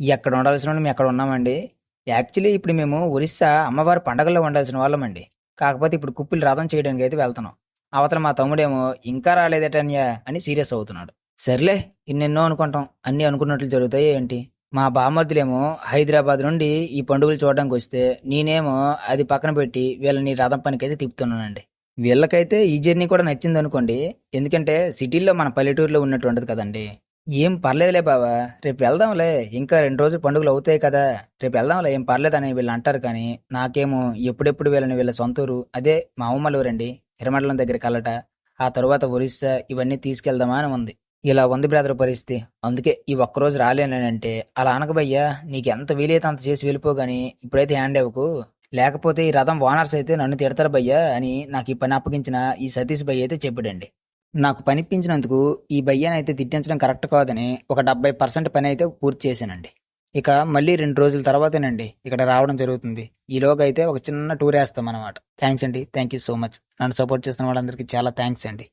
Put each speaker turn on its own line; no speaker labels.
ఎక్కడ ఉండాల్సిన వాళ్ళు మేము ఎక్కడ ఉన్నామండి? యాక్చువల్లీ ఇప్పుడు మేము ఒరిస్సా అమ్మవారి పండగల్లో ఉండాల్సిన వాళ్ళమండి. కాకపోతే ఇప్పుడు కుప్పిలు రథం చేయడానికి అయితే వెళ్తున్నాం. అవతల మా తమ్ముడేమో ఇంకా రాలేదటన్యా అని సీరియస్ అవుతున్నాడు. సర్లే ఇన్నెన్నో అనుకుంటాం. అన్నీ అనుకున్నట్లు జరుగుతాయి ఏంటి? మా బామర్దులేమో హైదరాబాద్ నుండి ఈ పండుగలు చూడడానికి వస్తే నేనేమో అది పక్కన పెట్టి వీళ్ళని రథం పనికైతే తిప్పుతున్నానండి. వీళ్ళకైతే ఈ జర్నీ కూడా నచ్చింది అనుకోండి ఎందుకంటే సిటీల్లో మన పల్లెటూరులో ఉన్నట్టు ఉండదు కదండి. ఏం పర్లేదులే బావా. రేపు వెళ్దాంలే. ఇంకా రెండు రోజులు పండుగలు అవుతాయి కదా. రేపు వెళ్దాంలే. ఏం పర్లేదని వీళ్ళు అంటారు కానీ నాకేమో ఎప్పుడెప్పుడు వీళ్ళని వీళ్ళ సొంత ఊరు అదే మా అమ్మమ్మ ఊరండి హిరమండలం దగ్గర కలట ఆ తర్వాత ఒరిస్సా ఇవన్నీ తీసుకెళ్దామా అని ఉంది. ఇలా ఉంది బ్రదర్ పరిస్థితి. అందుకే ఈ ఒక్కరోజు రాలేనంటే అలా అనకబయ్యా నీకు ఎంత వీలైతే అంత చేసి వెళ్ళిపో గాని ఇప్పుడైతే హ్యాండ్ ఇవ్వకు లేకపోతే ఈ రథం ఓనర్స్ అయితే నన్ను తిడతారు భయ్యా అని నాకు ఈ పని అప్పగించిన ఈ సతీష్ భయ్య అయితే చెప్పాడండి. నాకు పనిపించినందుకు ఈ భయ్యానైతే తిట్టించడం కరెక్ట్ కాదని ఒక డెబ్బై పర్సెంట్ పని అయితే పూర్తి చేశానండి. ఇక మళ్ళీ రెండు రోజుల తర్వాతేనండి ఇక్కడ రావడం జరుగుతుంది. ఈలోగా అయితే ఒక చిన్న టూర్ వేస్తాం అనమాట థ్యాంక్స్ అండి. Thank you so much. నన్ను సపోర్ట్ చేస్తున్న వాళ్ళందరికీ చాలా థ్యాంక్స్ అండి.